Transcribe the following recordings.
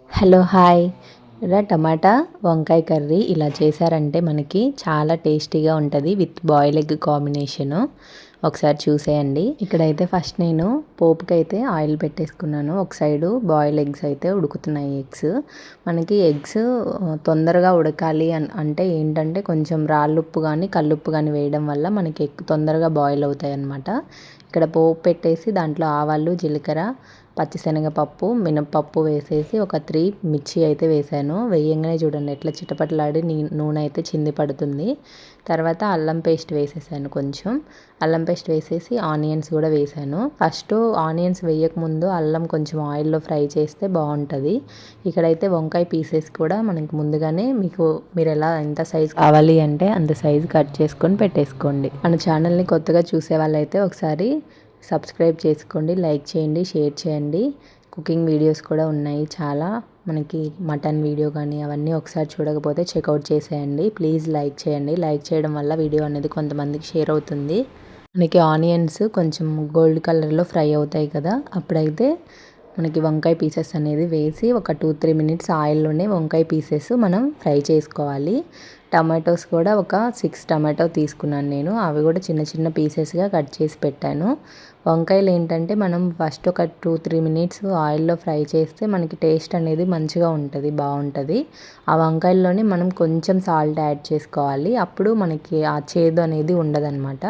Hello hi. ఇలా టమాటా వంకాయ curry ఇలా చేశారంటే మనకి చాలా టేస్టీగా ఉంటుంది విత్ బాయిల్ ఎగ్ కాంబినేషను. ఒకసారి చూసేయండి. ఇక్కడైతే ఫస్ట్ నేను పోపుకి అయితే ఆయిల్ పెట్టేసుకున్నాను. ఒక సైడు బాయిల్ ఎగ్స్ అయితే ఉడుకుతున్నాయి ఎగ్స్. మనకి ఎగ్స్ తొందరగా ఉడకాలి అని అంటే ఏంటంటే కొంచెం రాళ్ళుప్పు కానీ కల్లుప్పు కానీ వేయడం వల్ల మనకి ఎగ్ తొందరగా బాయిల్ అవుతాయి అన్నమాట ఇక్కడ పోపు పెట్టేసి దాంట్లో ఆవాలు జీలకర్ర పచ్చిశనగపప్పు మినప్పప్పు వేసేసి ఒక త్రీ మిర్చి అయితే వేసాను. వేయంగానే చూడండి ఎట్లా చిటపటలాడి నూనె అయితే చింది పడుతుంది. తర్వాత అల్లం పేస్ట్ వేసేసాను కొంచెం. అల్లం పేస్ట్ వేసేసి ఆనియన్స్ కూడా వేసాను. ఫస్ట్ ఆనియన్స్ వేయకముందు అల్లం కొంచెం ఆయిల్లో ఫ్రై చేస్తే బాగుంటుంది. ఇక్కడైతే వంకాయ పీసెస్ కూడా మనకి ముందుగానే మీకు మీరు ఎలా ఎంత సైజ్ కావాలి అంటే అంత సైజు కట్ చేసుకొని పెట్టేసుకోండి. మన ఛానల్ని కొత్తగా చూసే వాళ్ళైతే ఒకసారి సబ్స్క్రైబ్ చేసుకోండి లైక్ చేయండి షేర్ చేయండి. కుకింగ్ వీడియోస్ కూడా ఉన్నాయి చాలా. మనకి మటన్ వీడియో కానీ అవన్నీ ఒకసారి చూడకపోతే చెక్అవుట్ చేసేయండి. ప్లీజ్ లైక్ చేయండి. లైక్ చేయడం వల్ల వీడియో అనేది కొంతమందికి షేర్ అవుతుంది. మనకి ఆనియన్స్ కొంచెం గోల్డ్ కలర్లో ఫ్రై అవుతాయి కదా. అప్పుడైతే మనకి వంకాయ పీసెస్ అనేది వేసి ఒక టూ త్రీ మినిట్స్ ఆయిల్లోనే వంకాయ పీసెస్ మనం ఫ్రై చేసుకోవాలి. టమాటోస్ కూడా ఒక సిక్స్ టమాటో తీసుకున్నాను నేను. అవి కూడా చిన్న చిన్న పీసెస్గా కట్ చేసి పెట్టాను. వంకాయలు ఏంటంటే మనం ఫస్ట్ ఒక టూ త్రీ మినిట్స్ ఆయిల్లో ఫ్రై చేస్తే మనకి టేస్ట్ అనేది మంచిగా ఉంటుంది బాగుంటుంది. ఆ వంకాయల్లోనే మనం కొంచెం సాల్ట్ యాడ్ చేసుకోవాలి. అప్పుడు మనకి ఆ చేదు అనేది ఉండదన్నమాట.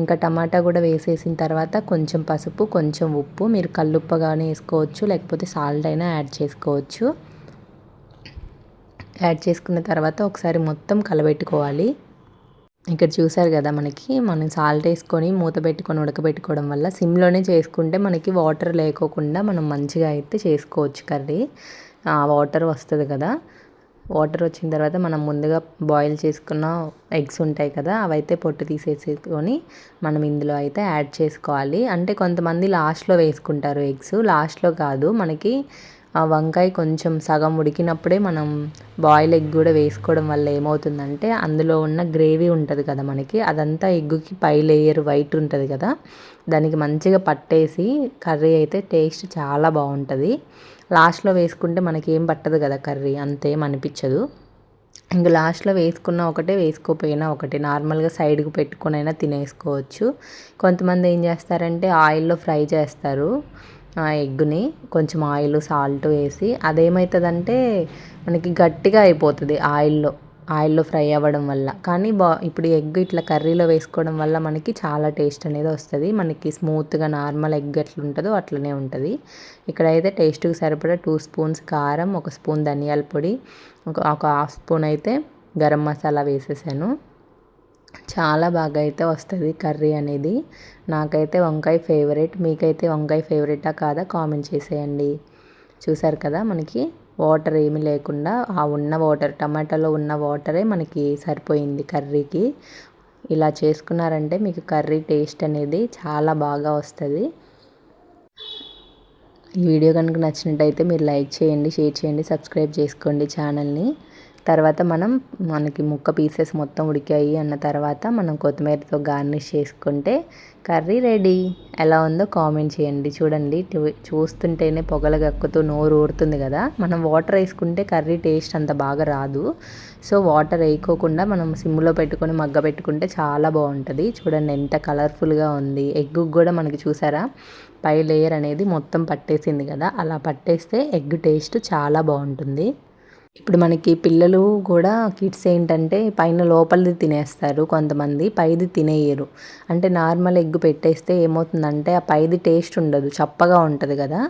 ఇంకా టమాటా కూడా వేసేసిన తర్వాత కొంచెం పసుపు కొంచెం ఉప్పు. మీరు కల్లుప్పగానే కానీ వేసుకోవచ్చు లేకపోతే సాల్ట్ అయినా యాడ్ చేసుకోవచ్చు. యాడ్ చేసుకున్న తర్వాత ఒకసారి మొత్తం కలబెట్టుకోవాలి. ఇక్కడ చూసారు కదా మనకి మనం సాల్ట్ వేసుకొని మూత పెట్టుకొని ఉడకబెట్టుకోవడం వల్ల సిమ్లోనే చేసుకుంటే మనకి వాటర్ లేకోకుండా మనం మంచిగా అయితే చేసుకోవచ్చు కర్రీ. వాటర్ వస్తుంది కదా. వాటర్ వచ్చిన తర్వాత మనం ముందుగా బాయిల్ చేసుకున్న ఎగ్స్ ఉంటాయి కదా అవైతే పొట్టు తీసేసుకొని మనం ఇందులో అయితే యాడ్ చేసుకోవాలి. అంటే కొంతమంది లాస్ట్లో వేసుకుంటారు ఎగ్స్. లాస్ట్లో కాదు మనకి ఆ వంకాయ కొంచెం సగం ఉడికినప్పుడే మనం బాయిల్ ఎగ్ కూడా వేసుకోవడం వల్ల ఏమవుతుందంటే అందులో ఉన్న గ్రేవీ ఉంటుంది కదా మనకి అదంతా ఎగ్గుకి పై లేయర్ వైట్ ఉంటుంది కదా దానికి మంచిగా పట్టేసి కర్రీ అయితే టేస్ట్ చాలా బాగుంటుంది. లాస్ట్లో వేసుకుంటే మనకి ఏం పట్టదు కదా కర్రీ అంతేం అనిపించదు. ఇంకా లాస్ట్లో వేసుకున్న ఒకటే వేసుకోపోయినా ఒకటి నార్మల్గా సైడ్కి పెట్టుకునైనా తినేసుకోవచ్చు. కొంతమంది ఏం చేస్తారంటే ఆయిల్లో ఫ్రై చేస్తారు. ఎగ్ని కొంచెం ఆయిల్ సాల్ట్ వేసి అదేమవుతుందంటే మనకి గట్టిగా అయిపోతుంది ఆయిల్లో. ఆయిల్లో ఫ్రై అవ్వడం వల్ల. కానీ బా ఇప్పుడు ఎగ్ ఇట్లా కర్రీలో వేసుకోవడం వల్ల మనకి చాలా టేస్ట్ అనేది వస్తుంది. మనకి స్మూత్గా నార్మల్ ఎగ్ ఎట్లా ఉంటుందో అట్లనే ఉంటుంది. ఇక్కడైతే టేస్ట్కి సరిపడా టూ స్పూన్స్ కారం ఒక స్పూన్ ధనియాల పొడి ఒక ఒక హాఫ్ స్పూన్ అయితే గరం మసాలా వేసేసాను. చాలా బాగా అయితే వస్తుంది కర్రీ అనేది. నాకైతే వంకాయ ఫేవరెట్. మీకైతే వంకాయ ఫేవరెటా కాదా? కామెంట్ చేసేయండి. చూసారు కదా మనకి వాటర్ ఏమీ లేకుండా ఆ ఉన్న వాటర్ టమాటాలో ఉన్న వాటరే మనకి సరిపోయింది కర్రీకి. ఇలా చేసుకున్నారంటే మీకు కర్రీ టేస్ట్ అనేది చాలా బాగా వస్తుంది. ఈ వీడియో కనుక నచ్చినట్టయితే మీరు లైక్ చేయండి షేర్ చేయండి సబ్స్క్రైబ్ చేసుకోండి ఛానల్ని. తర్వాత మనం మనకి ముక్క పీసెస్ మొత్తం ఉడికాయి అన్న తర్వాత మనం కొత్తిమీరతో గార్నిష్ చేసుకుంటే కర్రీ రెడీ. ఎలా ఉందో కామెంట్ చేయండి. చూడండి చూస్తుంటేనే పొగలు గక్కుతూ నోరు ఊరుతుంది కదా. మనం వాటర్ వేసుకుంటే కర్రీ టేస్ట్ అంత బాగా రాదు. సో వాటర్ వేయకోకుండా మనం సిమ్లో పెట్టుకొని మగ్గ పెట్టుకుంటే చాలా బాగుంటుంది. చూడండి ఎంత కలర్ఫుల్గా ఉంది. ఎగ్ కూడా మనకి చూసారా? పై లేయర్ అనేది మొత్తం పట్టేసింది కదా. అలా పట్టేస్తే ఎగ్ టేస్ట్ చాలా బాగుంటుంది. ఇప్పుడు మనకి పిల్లలు కూడా కిడ్స్ ఏంటంటే పైన లోపలిది తినేస్తారు కొంతమంది పైది తినేయరు. అంటే నార్మల్ ఎగ్ పెట్టేస్తే ఏమవుతుందంటే ఆ పైది టేస్ట్ ఉండదు చప్పగా ఉంటుంది కదా.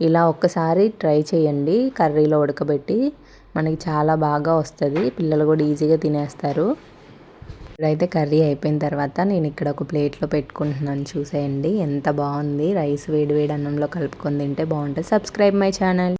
ఇలా ఒక్కసారి ట్రై చేయండి కర్రీలో ఉడకబెట్టి మనకి చాలా బాగా వస్తుంది పిల్లలు కూడా ఈజీగా తినేస్తారు. ఇప్పుడైతే కర్రీ అయిపోయిన తర్వాత నేను ఇక్కడ ఒక ప్లేట్లో పెట్టుకుంటున్నాను చూసేయండి. ఎంత బాగుంది రైస్ వేడి వేడి అన్నంలో కలుపుకొని తింటే బాగుంటుంది. Subscribe my channel.